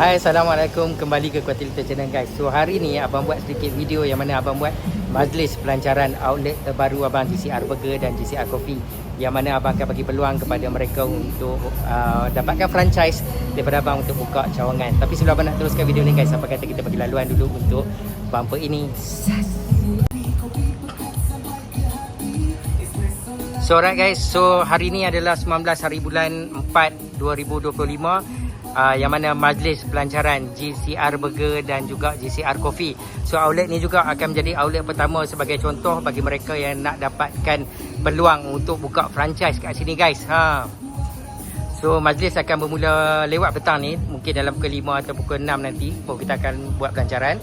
Hai Assalamualaikum. Kembali ke Kuatil Little Channel guys. So hari ni Abang buat sedikit video Yang mana Abang buat Majlis pelancaran outlet terbaru Abang GCR Burger dan GCR Coffee. Yang mana Abang akan bagi peluang kepada mereka Untuk uh, dapatkan franchise Daripada Abang untuk buka cawangan. Tapi sebelum Abang nak teruskan video ni guys Apa kata kita bagi laluan dulu Untuk bumper ini? So alright guys. So hari ni adalah 19 hari bulan 4 2025 uh, yang mana majlis pelancaran GCR Burger dan juga GCR Coffee. So outlet ni juga akan menjadi outlet pertama sebagai contoh bagi mereka yang nak dapatkan peluang untuk buka franchise kat sini guys. Ha. So majlis akan bermula lewat petang ni mungkin dalam pukul 5 atau pukul 6 nanti baru kita akan buat pelancaran.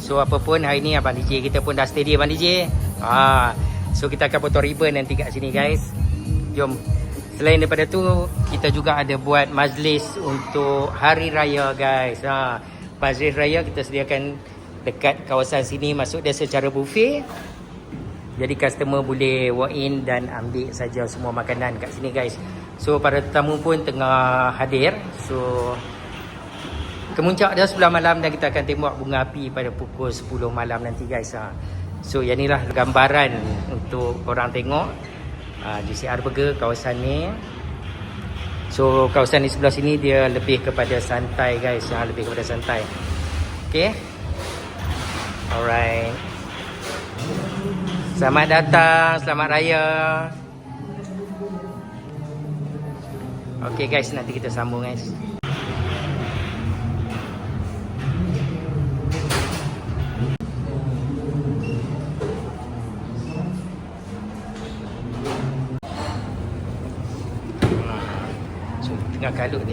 So apa pun hari ni abang DJ kita pun dah steady abang DJ. Ha. So kita akan potong ribbon nanti kat sini guys. Jom Selain daripada tu kita juga ada buat majlis untuk hari raya guys. Ha, majlis raya kita sediakan dekat kawasan sini masuk dia secara buffet. Jadi customer boleh walk in dan ambil saja semua makanan kat sini guys. So para tetamu pun tengah hadir. So kemuncak dia sebelah malam dan kita akan tembak bunga api pada pukul 10 malam nanti guys. Ha. So yang inilah gambaran untuk orang tengok ah, GCR Burger kawasan ni. So kawasan di sebelah sini dia lebih kepada santai guys. Ya, lebih kepada santai. Ok alright. Selamat datang selamat raya. Ok guys nanti kita sambung guys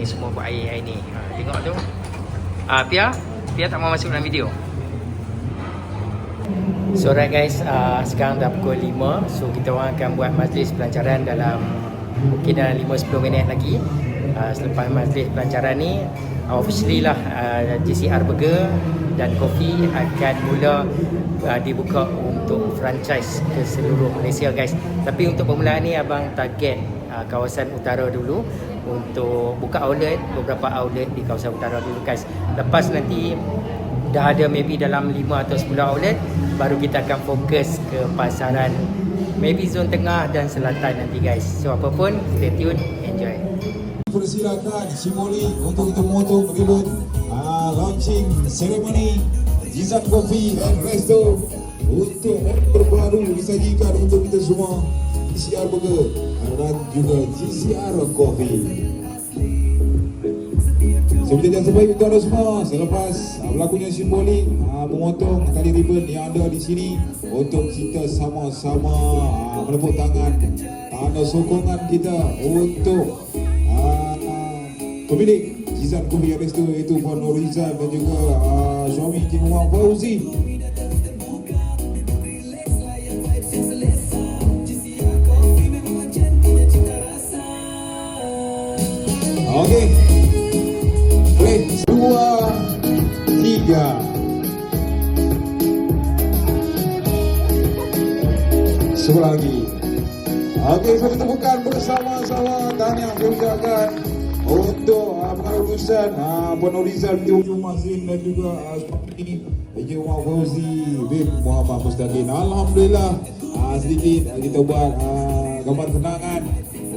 semua buat air air ni. Ha, tengok tu. Ha, Pia, Pia tak mau masuk dalam video. So right guys, uh, sekarang dah pukul 5 So kita orang akan buat majlis pelancaran dalam Mungkin dalam 5-10 minit lagi uh, Selepas majlis pelancaran ni Officially lah uh, GCR Burger dan Coffee akan mula uh, dibuka untuk franchise ke seluruh Malaysia guys Tapi untuk permulaan ni abang target uh, kawasan utara dulu untuk buka outlet beberapa outlet di kawasan utara dulu guys. Lepas nanti dah ada maybe dalam 5 atau 10 outlet baru kita akan fokus ke pasaran maybe zon tengah dan selatan nanti guys. So apapun stay tune enjoy. Persilakan Simoli untuk kita memotong ribut uh, launching ceremony Zizan Coffee and Resto untuk terbaru disajikan untuk kita semua. GCR Burger dan juga GCR Coffee. Seperti yang sebaik untuk anda semua Selepas uh, berlakunya simbolik uh, Memotong tali ribbon yang ada di sini Untuk kita sama-sama uh, Menepuk tangan. Tanda sokongan kita Untuk Pemilik Jizan Kubi Resto Iaitu Puan Norizan Dan juga uh, suami Muhammad Fauzi Sebelah lagi. Okey, saya temukan bersama-sama tanya yang diucapkan untuk uh, pengurusan uh, penurisan di Mazin dan juga uh, seperti Eji Umar Fauzi bin Muhammad Mustaqim. Alhamdulillah uh, sedikit uh, kita buat uh, gambar kenangan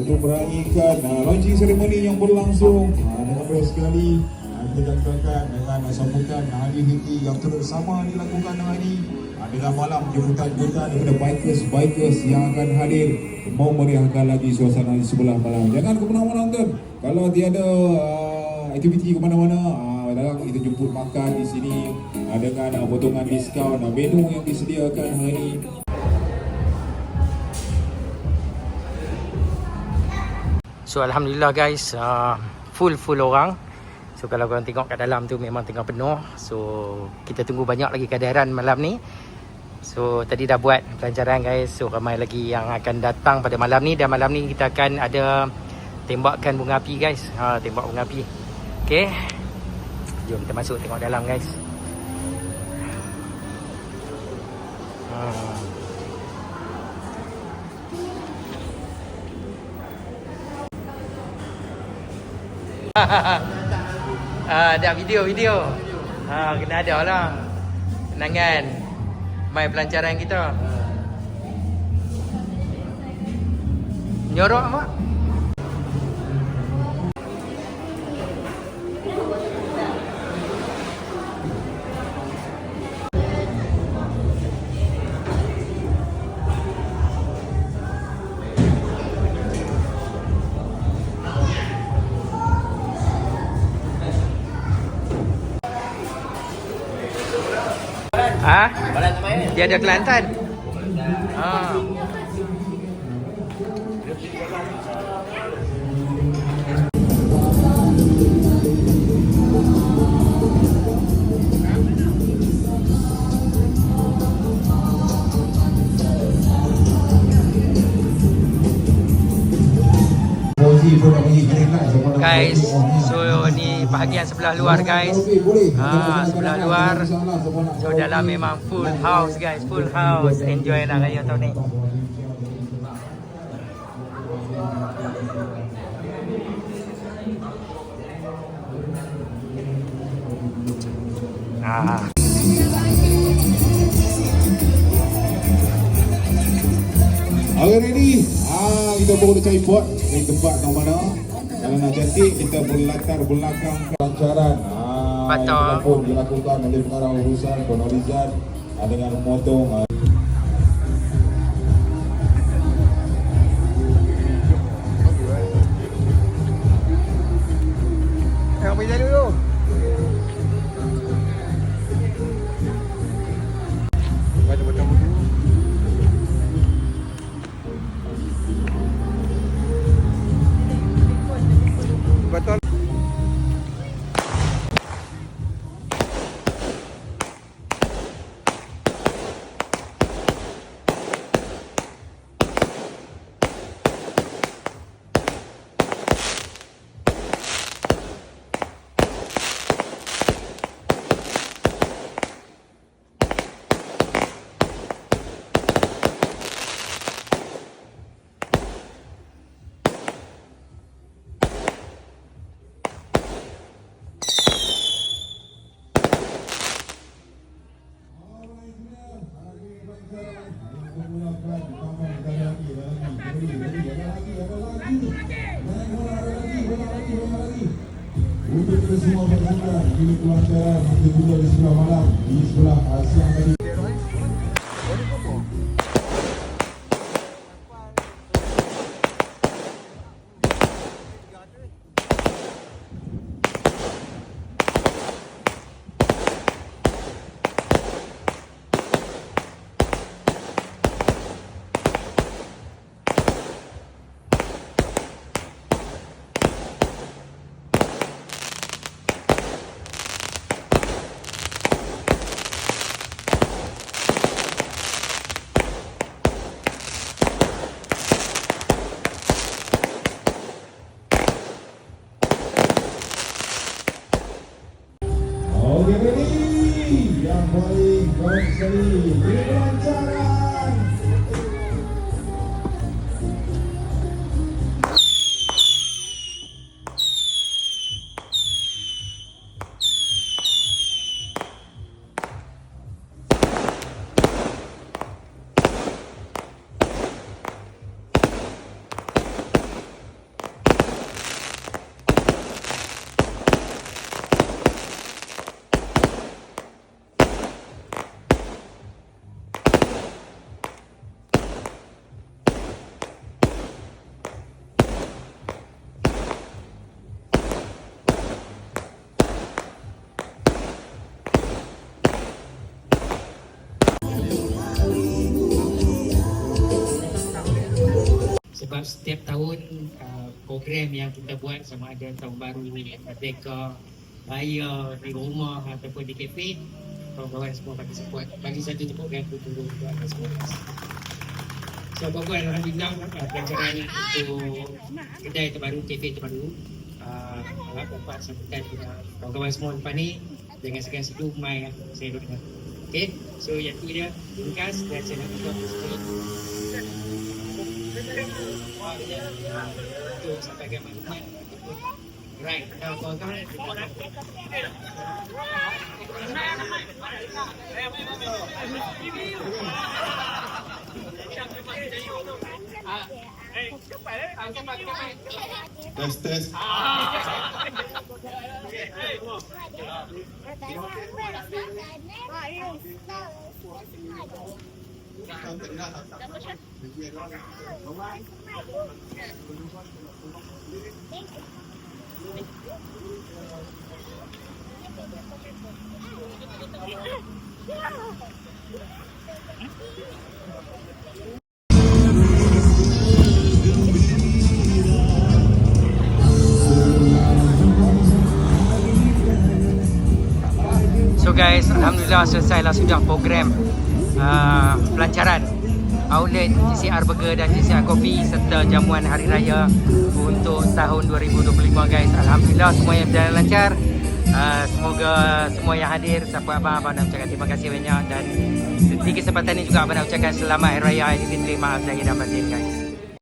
untuk meraihkan uh, launching ceremony yang berlangsung. Uh, dengan baik sekali. Uh, kita lakukan dengan uh, sambutan hari ini yang terus sama dilakukan hari. Ini dengan malam jemputan-jemputan daripada bikers-bikers yang akan hadir. Mau meriahkan lagi suasana di sebelah malam. Jangan ke mana-mana tuan. Kalau tiada uh, aktiviti ke mana-mana uh, dalam kita jemput makan di sini. Uh, dengan potongan diskaun menu yang disediakan hari ini So Alhamdulillah guys uh, Full full orang. So kalau korang tengok kat dalam tu memang tengah penuh. So kita tunggu banyak lagi kehadiran malam ni. So tadi dah buat pelancaran guys. So ramai lagi yang akan datang pada malam ni. Dan malam ni kita akan ada Tembakan bunga api guys. Ha, Tembak bunga api. Okay Jom kita masuk tengok dalam guys Ah, ada video, video. Ah, kena ada lah. Kenangan mai pelancaran kita. Nyorok mak. Ah? Dia ada Kelantan. Nak Guys, so bahagian sebelah luar guys. Ah, Jangan sebelah luar. So dalam memang full house guys, full house. Enjoy lah raya tahun ni. Ah. Okay ready? Ah, kita boleh cari pot Cari tempat kat nak cantik kita berlatar belakang Pelancaran ah, Betul. Yang pun dilakukan oleh pengarah urusan Konorizan ah, Dengan memotong Untuk kita semua bersenang Ini pelancaran Kita juga di sebelah malam Di sebelah ah, siang tadi Okey ready Yang paling baik Sebab setiap tahun uh, program yang kita buat sama ada tahun baru, Merdeka, Raya, di rumah ataupun di kafe, kawan-kawan semua bagi support. Bagi satu tu program tu tunggu untuk anda semua. So, kawan Alhamdulillah uh, pelajaran untuk kedai terbaru, kafe terbaru. Uh, dapat sambutan kawan-kawan semua lepas ni. Jangan segan-segan mai yang saya duduk. Okay, so yang tu dia ringkas dan saya nak tutup sikit. untuk sampaikan maklumat ataupun Right. Now, so, Tes tes. So guys, Alhamdulillah selesailah sudah program uh, pelancaran outlet GCR Burger dan GCR Coffee serta jamuan Hari Raya untuk tahun 2025 guys. Alhamdulillah semuanya berjalan lancar. Uh, semoga semua yang hadir siapa abang-abang nak ucapkan terima kasih banyak dan di kesempatan ini juga abang nak ucapkan selamat Hari Raya Aidilfitri maaf zahir dan batin guys.